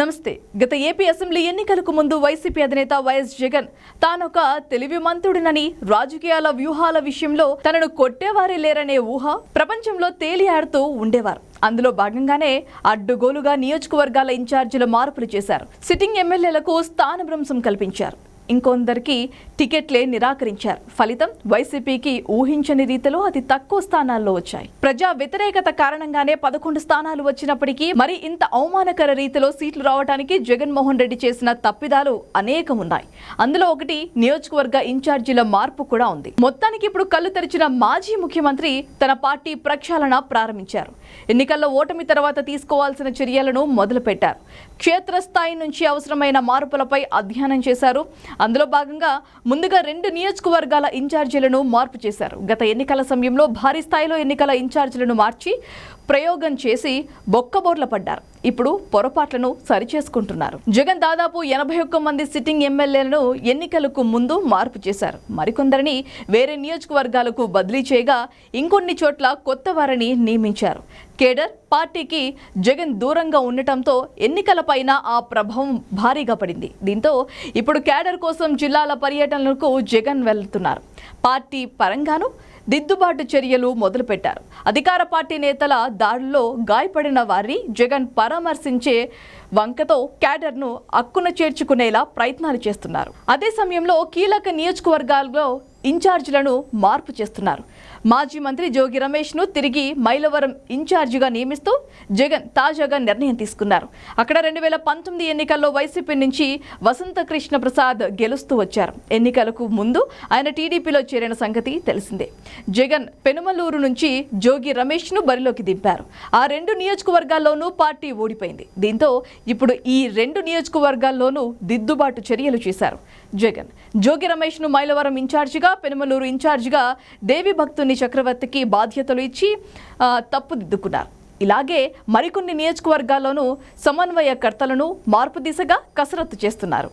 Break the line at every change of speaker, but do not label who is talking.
నమస్తే. గత AP assembly ఎన్నికలకు ముందు వైసీపీ అధినేత వైఎస్ జగన్ తానొక తెలివిమంతుడినని రాజకీయాల వ్యూహాల విషయంలో తనను కొట్టేవారే లేరనే ఊహ ప్రపంచంలో తేలియాడుతూ ఉండేవారు. అందులో భాగంగానే అడ్డుగోలుగా నియోజకవర్గాల ఇన్ఛార్జీల మార్పులు చేశారు. సిట్టింగ్ ఎమ్మెల్యేలకు స్థానభ్రంశం కల్పించారు. ఇంకొందరికి టికెట్లే నిరాకరించారు. ఫలితం వైసీపీకి ఊహించని రీతిలో అతి తక్కువ స్థానాల్లో వచ్చాయి. ప్రజా వ్యతిరేకత కారణంగానే పదకొండు స్థానాలు వచ్చినప్పటికీ మరి ఇంత అవమానకర రీతిలో సీట్లు రావడానికి జగన్మోహన్ రెడ్డి చేసిన తప్పిదాలు అనేకం ఉన్నాయి అందులో ఒకటి నియోజకవర్గ ఇన్ఛార్జీల మార్పు కూడా ఉంది. మొత్తానికి ఇప్పుడు కళ్ళు తెరిచిన మాజీ ముఖ్యమంత్రి తన పార్టీ ప్రక్షాళన ప్రారంభించారు. ఎన్నికల్లో ఓటమి తర్వాత తీసుకోవాల్సిన చర్యలను మొదలుపెట్టారు. క్షేత్రస్థాయి నుంచి అవసరమైన మార్పులపై అధ్యయనం చేశారు. అందులో భాగంగా ముందుగా రెండు నియోజకవర్గాల ఇన్ఛార్జీలను మార్పు చేశారు. గత ఎన్నికల సమయంలో భారీ స్థాయిలో ఎన్నికల ఇన్ఛార్జీలను మార్చి ప్రయోగం చేసి బొక్కబోర్ల పడ్డారు. ఇప్పుడు పొరపాట్లను సరిచేసుకుంటున్నారు. జగన్ దాదాపు ఎనభై ఒక్క మంది సిట్టింగ్ ఎమ్మెల్యేలను ఎన్నికలకు ముందు మార్పు చేశారు. మరికొందరిని వేరే నియోజకవర్గాలకు బదిలీ చేయగా ఇంకొన్ని చోట్ల కొత్త వారిని నియమించారు. కేడర్ పార్టీకి జగన్ దూరంగా ఉండటంతో ఎన్నికలపైన ఆ ప్రభావం భారీగా పడింది. దీంతో ఇప్పుడు కేడర్ కోసం జిల్లాల పర్యటనలకు జగన్ వెళ్తున్నారు. పార్టీ పరంగాను దిద్దుబాటు చర్యలు మొదలుపెట్టారు. అధికార పార్టీ నేతల దాడుల్లో గాయపడిన వారిని జగన్ పరామర్శించే వంకతో క్యాడర్ను అక్కున చేర్చుకునేలా ప్రయత్నాలు చేస్తున్నారు. అదే సమయంలో కీలక నియోజకవర్గాల్లో ఇన్ఛార్జీలను మార్పు చేస్తున్నారు. మాజీ మంత్రి జోగి రమేష్ను తిరిగి మైలవరం ఇన్ఛార్జిగా నియమిస్తూ జగన్ తాజాగా నిర్ణయం తీసుకున్నారు. అక్కడ రెండు వేల పంతొమ్మిది ఎన్నికల్లో వైసీపీ నుంచి వసంత కృష్ణ ప్రసాద్ గెలుస్తూ వచ్చారు. ఎన్నికలకు ముందు ఆయన టీడీపీలో చేరిన సంగతి తెలిసిందే. జగన్ పెనుమలూరు నుంచి జోగి రమేష్ను బరిలోకి దింపారు. ఆ రెండు నియోజకవర్గాల్లోనూ పార్టీ ఓడిపోయింది. దీంతో ఇప్పుడు ఈ రెండు నియోజకవర్గాల్లోనూ దిద్దుబాటు చర్యలు చేశారు. జగన్. జోగి రమేష్ను మైలవరం ఇన్ఛార్జిగా పెనుమలూరు ఇన్ఛార్జిగా దేవి భక్తుని చక్రవర్తికి బాధ్యతలు ఇచ్చి తప్పుదిద్దుకున్నారు. ఇలాగే మరికొన్ని నియోజకవర్గాల్లోనూ సమన్వయకర్తలను మార్పు దిశగా కసరత్తు చేస్తున్నారు.